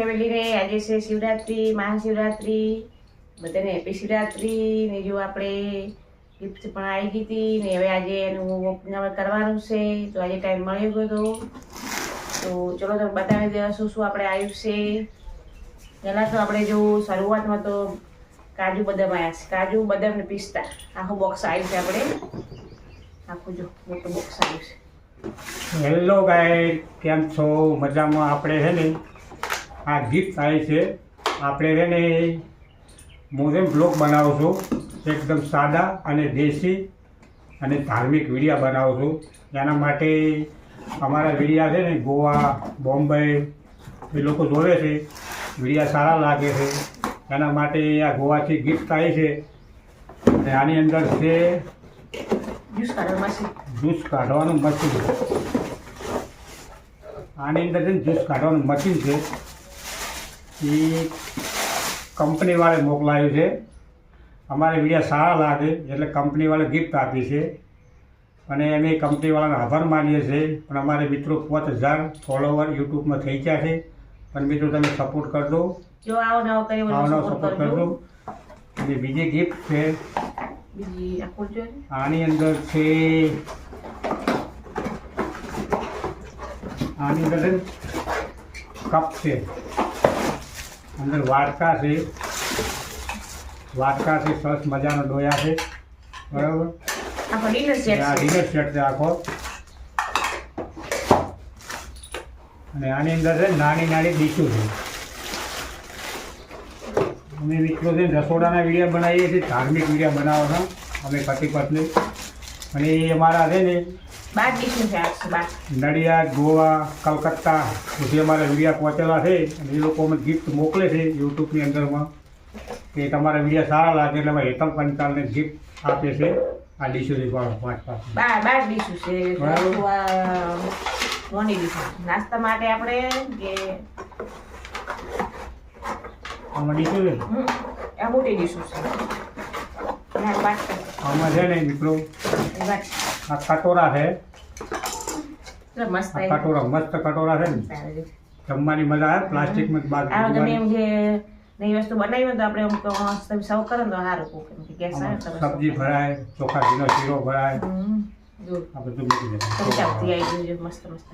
ફેમિલીને આજે છે શિવરાત્રિ, મહાશિવરાત્રિ, બધાને હેપી શિવરાત્રિ. ને જો આપણે ગિફ્ટ પણ આવી ગઈ હતી ને હવે આજે એનું કરવાનું છે, તો આજે ટાઈમ મળી ગયો તો. ચલો તમે બતાવી દો શું શું આપણે આવ્યું છે. પહેલાં તો આપણે જો શરૂઆતમાં તો કાજુ બદામ આવ્યા છે. કાજુ, બદામ ને પિસ્તા. આખું બોક્સ આવ્યું છે આપણે. આખું જો મોટું બોક્સ આવ્યું છે. હેલો ગાય કેમ છો? મજામાં? આપણે છે ને? આ ગિફ્ટ થાય છે. આપણે છે ને હું છે બ્લોગ બનાવું છું. એકદમ સાદા અને દેશી અને ધાર્મિક વિડીયા બનાવું છું. એના માટે અમારા વિડીયા છે ને ગોવા બોમ્બે એ લોકો જોવે છે. વિડીયા સારા લાગે છે. એના માટે આ ગોવાથી ગિફ્ટ થાય છે. અને આની અંદર છે જ્યુસ કાઢવાનું મશીન. આની અંદર છે ને જ્યુસ કાઢવાનું મશીન છે. એ કંપનીવાળે મોકલાયું છે. અમારે વિડીયા સારા લાગે એટલે કંપનીવાળે ગિફ્ટ આપી છે. અને અમે કંપનીવાળાનો આભાર માનીએ છીએ. પણ અમારે મિત્રો પાંચ હજાર ફોલોવર યુટ્યુબમાં થઈ ગયા છે. પણ મિત્રો તમે સપોર્ટ કરજો. જો આવો નવો સપોર્ટ કરજો. અને બીજી ગિફ્ટ છે. બીજી. આની અંદર છે આની અંદર કપ છે. અંદર વાટકા છે. વાટકા છે સરસ મજાનો ડોયા છે. બરાબર? આ ડિનર સેટ છે આખો. અને આની અંદર છે નાની નાની ડીશો છે. અમે મિત્રો છે રસોડાના વિડીયા બનાવીએ છીએ ધાર્મિક વિડીયા બનાવો છો. અમે પતિ પત્ની. અને એ અમારા છે ને નડિયાદ ગોવા કલકત્તા સુધી અમારા વિડીયા પહોંચેલા છે અને એ લોકો અમને ગિફ્ટ મોકલે છે યુટ્યુબની અંદરમાં. કે તમારા વિડીયા સારા લાગે એટલે અમે હેતલ પંચાલને ગિફ્ટ આપે છે આ ડીશો પાંચ પાંચ બાર ડીશું છે. ડીશ નાસ્તા માટે આપણે કે આમાં ડીશો છે? આ મોટી ડીશો છે. આમાં છે ને મિત્રો આ કટોરા છે. મસ્ત આ કટોરા મસ્ત કટોરા છે ને. જમવાની મજા આવે પ્લાસ્ટિકમાં બાદ તમે એમ જે નવી વસ્તુ બનાવી હોય તો આપણે તમે સર્વ કરો તો સારું કહું. કે ગેસ આવે ને તો આમાં સબ્જી ભરાય ચોખા ઘીનો શીરો ભરાય. આ બધું મૂકી છે મસ્ત મસ્ત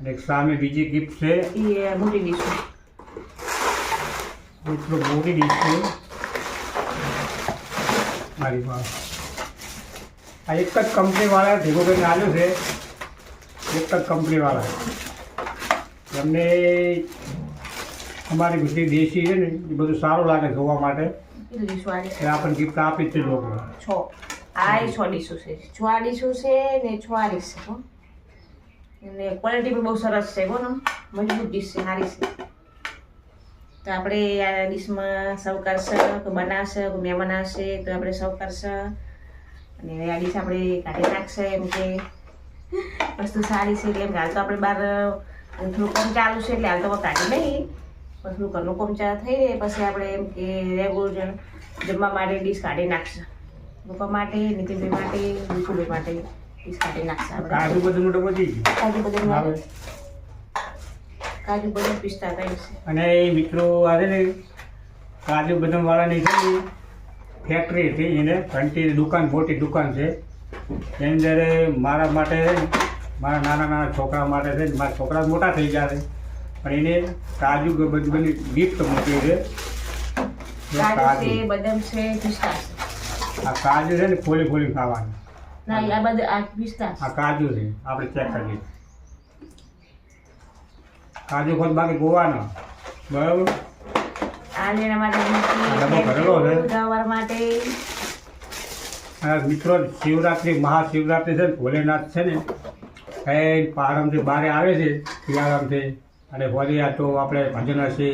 અને સામે બીજી ગિફ્ટ છે. એ મોટી ડીશ મિત્રો મોટી ડીશ છે. મારી પાસે આ એક જ કંપનીવાળા ભેગો કરીને આવ્યું છે. એક જ કંપનીવાળા. એમને અમારી બધી દેશી છે ને એ બધું સારું લાગે જોવા માટે. એટલે આપણને ગિફ્ટ આપી છે લોકો. છો. આ એ છ ડીશો છે. છ ડીશો છે ને છ ડીશ છે અને ક્વોલિટી પણ બહુ સરસ છે કોનો મજબૂત ડીશ છે સારી છે. તો આપણે આ ડીશમાં સર્વ કરશે બનાવશે મહેમાન આવશે તો આપણે સર્વ કરશે. અને આ ડીશ આપણે કાઢી નાખશે એમ કે વસ્તુ સારી છે એટલે એમ હાલ તો આપણે બહાર થોડું કામ ચાલુ છે એટલે હાલ તો કાઢી નહીં પણ થોડું ઘરનું કામ ચાલુ થઈ જાય પછી આપણે એમ કે રેગ્યુલર જમવા માટે ડીશ કાઢી નાખશે. પપ્પા માટે નીતિનભાઈ માટે વિપુભાઈ માટે ડીશ કાઢી નાખશે આપણે. કાજુ બધું મોટું બધી કાજુ વાળું. કાજુ બદામ પિસ્તા થાય છે. અને એ મિત્રો આવે ને કાજુ બદામ વાળાની છે ફેક્ટરી હતી એને ઘંટી દુકાન મોટી દુકાન છે. એની અંદર મારા માટે મારા નાના નાના છોકરા માટે છે મારા છોકરા મોટા થઈ ગયા છે. પણ એને કાજુ બ- બધી બધી ગિફ્ટ મૂકી છે. કાજુ બદામ છે પિસ્તા આ કાજુ છે ને ફોલી ફોલી ખાવાનું. ના આ બધા આ પિસ્તા આ કાજુ છે આપણે ચેક કરીએ. કાજુ ખોદ બાકી ગોવાનો. બરાબર? મિત્રો શિવરાત્રિ મહાશિવરાત્રિ છે ને ભોલેનાથ છે ને એ પારમથી બહાર આવે છે શિયાળામથી અને હોળી આ તો આપણે ભજન હશે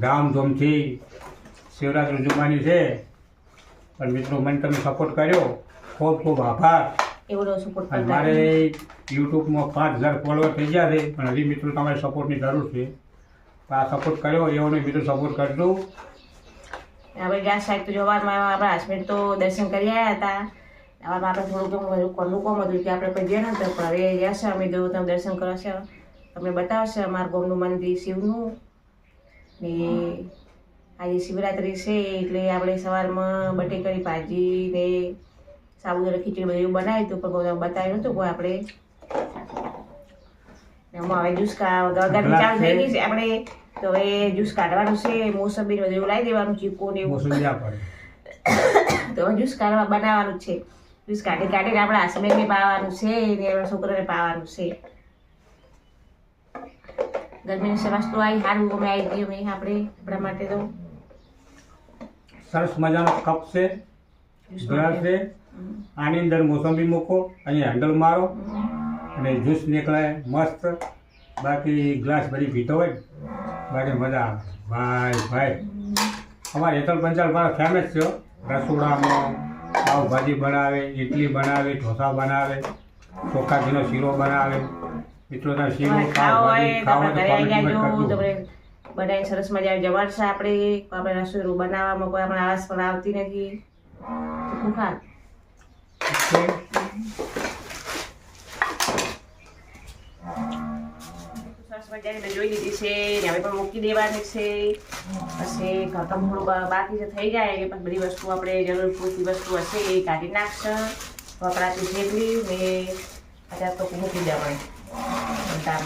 ધામધૂમથી શિવરાત્રિ ઉજવવાની છે. પણ મિત્રો મને તમે સપોર્ટ કર્યો. ખૂબ ખૂબ આભાર. એ બધો સપોર્ટ કરતા મારે યુટ્યુબમાં પાંચ હજાર ફોલોઅર થઈ ગયા છે પણ હજી મિત્રો તમારે સપોર્ટની જરૂર છે. આ સપોર્ટ કર્યો એવોને બીજો સપોર્ટ કરજો. આપણે ગયા સાહેબ તો જવારમાં આપણા હસબન્ડ તો દર્શન કરી આવ્યા હતા. આવામાં આપણે થોડુંક એમ બધું કોનું કોમ હતું કે આપણે કોઈ ગયા નહોતા પણ હવે જશે અમે જો તમે દર્શન કરશે તમને બતાવશે અમારા ગામનું મંદિર શિવનું. ને આજે શિવરાત્રી છે એટલે આપણે સવારમાં બટેકાની ભાજી ને સાબુદાણા ખીચડી બધું બનાવ્યું હતું પણ બહુ બતાવ્યું નતું કોઈ આપણે હવે જ્યુસ ચાલુ થઈ ગઈ છે. આપણે તો હવે જ્યુસ કાઢવાનું છે મોસંબી બધું લાવી દેવાનું ચીકુ ને એવું. તો જ્યુસ કાઢવા બનાવવાનું છે. જ્યુસ કાઢી કાઢીને આપણા હસબન્ડને પાવાનું છે ને આપણા છોકરાને પાવાનું છે. ગરમીની સરસ તો આવી સારું અમે આવી ગયું આપણે આપણા માટે તો. સરસ મજાનો કપ છે. હમ. આની અંદર મોસંબી મૂકો અહીંયા હેન્ડલ મારો. અને જ્યુસ નીકળે મસ્ત. બાકી ગ્લાસ ભરી પીતો હોય બાકી મજા આવે. ભાઈ ભાઈ. અમારે હેતલ પંચાલ મારો ફેમસ છે રસોડામાં પાવભાજી બનાવે ઇડલી બનાવે ઢોસા બનાવે ચોખાજીનો શીરો બનાવે. મિત્રો તમે શીરો બધા આવી સરસ મજા જવાડ છે આપણે. આપણે રસોઈ બનાવવામાં કોઈ આપણે આળસ પણ આવતી નથી. ચોખ્ખું phải. સરસ જોઈ લીધી છે ને હવે પણ મૂકી દેવાની છે પછી બાકી છે થઈ જાય એટલે પણ બધી વસ્તુ આપણે જરૂર વસ્તુ હશે એ કાઢી નાખશે વપરાતી જેટલી ને અત્યારે તો મૂકી દેવાની દામ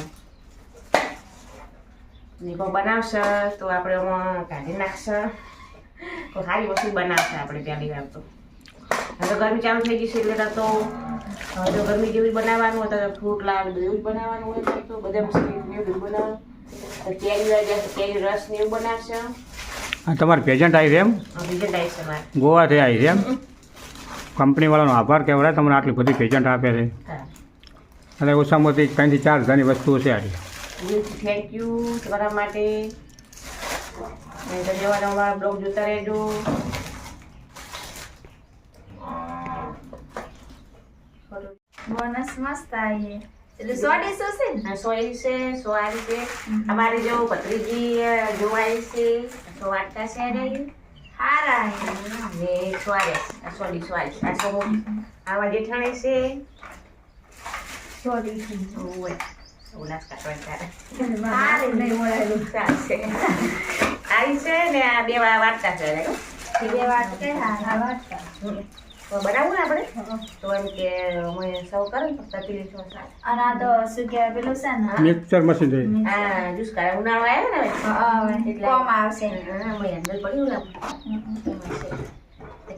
નીકો બનાવશે તો આપણે કાઢી નાખશે તો સારી વસ્તુ બનાવશે આપણે પહેલી વાર તો. હવે ગરમી ચાલુ થઈ છે એટલે તો જો ગરમી જેવી બનાવવાનું હોય તો ફ્રૂટ લાવ બધું એવું જ બનાવવાનું હોય તો બધા મસ્તી ને બધું બનાવવાનું. કેરી રસ ને એવું બનાવશે. તમારે પેજન્ટ આવી એમ? ગોવાથી આવી રહ્યા એમ? કંપનીવાળાનો આભાર કહેવાય તમને આટલી બધી પેજન્ટ આપે છે. અને ઓછામાં ઓછી ત્રણથી ચાર હજારની વસ્તુઓ છે આટલી. થેન્ક યુ તમારા માટે. અને ધન્યવાદ અમારા બ્લોગ જોતા રહેજો. બોનસ મસ્ત આવી એટલે સો ડીશો છે ને? સો છે સો આ રીતે અમારે જો ભત્રીજી જોવાય છે. સો વાટકા છે નહીં હારા ને સોરેસ આ સોડી સોરેસ આ સો આવા જેઠાણી છે. સો ડીશો ઓલાસ કાઢવા હારે નહીં મળેલું ચાલશે. આવી છે ને આ બે વાટકા છે. બે વાટકા બનાવવું ને આપણે? તો એમ કે અમે સૌ કરે ને તપેલી સો સાત અને આ તો શું કહેવાય પેલું છે ને? મિક્સર મશીન છે. હા જ્યુસ કાઢે ઉનાળો આવ્યો ને હવે? હા, હવે એટલે- કોમ આવશે. હા અમે હેન્ડલ પડ્યું ને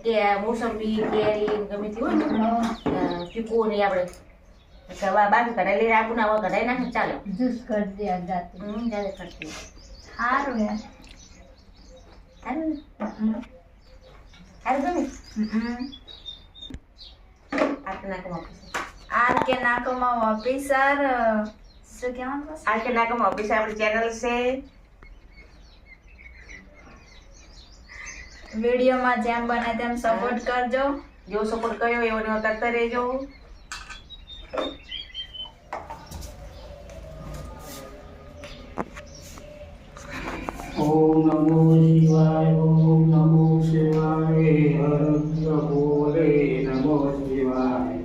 કે મોસંબી કેરી ગમે તે હોય ને ચીકુ ને આપણે સવા બાકી કઢાઈ લઈને આપું ને હવે કઢાઈ નાખે ચાલો. જ્યુસ કરી દે જાતે. હમ કરતી હારું હે હારું ને? હારું ગમે આટલું નાખો ઓફિસ આર કે નાકોમાં ઓફિસર શું કે નાખો ઓફિસર આપણી ચેનલ છે વિડીયોમાં જેમ બને તેમ સપોર્ટ કરજો જેવો સપોર્ટ કર્યો એવો કરતા રહેજો ઓમ નમો શિવાય ઓમ નમો શિવાય હર બોલે નમો શિવાય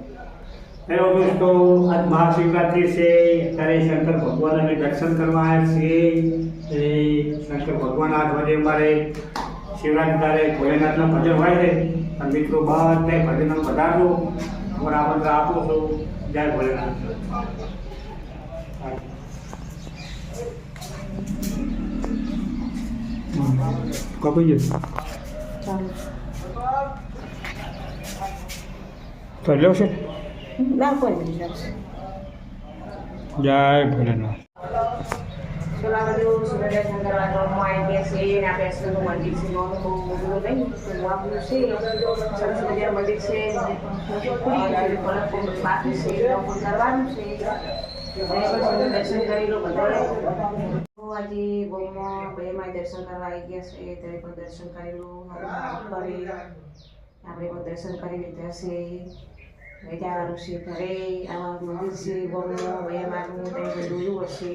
હેલો દોસ્તો આજ મહાશિવરાત્રિ છે ત્યારે શંકર ભગવાનને દર્શન કરવા આવ્યા છીએ એ શંકર ભગવાન આઠ વાગે અમારે શિવરાત્રિ તારે ભોલેનાથના ભજન હોય છે અને મિત્રો બધે ભજન પધારજો અમારા આમંત્રણ આપું છું જય ભોલેનાથ કપાઈ જશે ચાલો છે જય ભોલેનાથ ચલો આ બધું સૂર્યદર્શન કરવા ગામમાં આવી ગયા છે આપણે અસલનું મંદિર છે બહુ બધું નહીં આપણું છે સરસ મજાનું મંદિર છે બાકી છે કરવાનું છે દર્શન કરી લો બધા આજે ગોમાં બેમાં દર્શન કરવા આવી ગયા છે ત્યારે પણ દર્શન કરેલું કરી. આપણે પણ દર્શન કરી લીધા છે. જવાનું છે ઘરે આવા મંદિર છે ગોમાં બેમાનું કંઈ જોયું હશે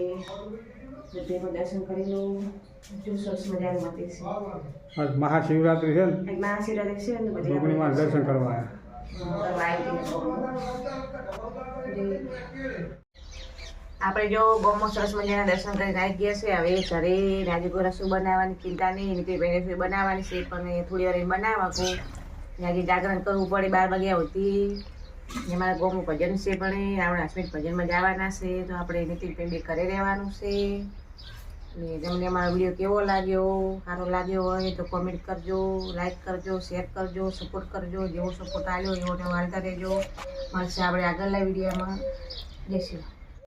તે પણ દર્શન કરેલું મહાશિવરાત્રિ છે ને? મહાશિવરાત્રી છે ને દર્શન કરવા આવ્યા. આપણે જો બહુ સરસ મજાના દર્શન કરીને આવી ગયા છે. હવે ઘરે રાજુકો શું બનાવવાની ચિંતા નહીં નીતિભાઈ શું બનાવવાની છે, પણ થોડી વાર બનાવવા કહું ત્યાંથી જાગરણ કરવું પડે, બાર વાગ્યા હોતી ને મારા ગોમું ભજન છે પણ આપણે અસ્મિત ભજનમાં જવાના છે, તો આપણે નીતિ બે ઘરે રહેવાનું છે. ને તમને મારો વીડિયો કેવો લાગ્યો, સારો લાગ્યો હોય તો કોમેન્ટ કરજો લાઈક કરજો શેર કરજો સપોર્ટ કરજો, જેવો સપોર્ટ આવ્યો એવો વાળતા રહેજો. મળશે આપણે આગળના વિડીયોમાં. જય શ્રી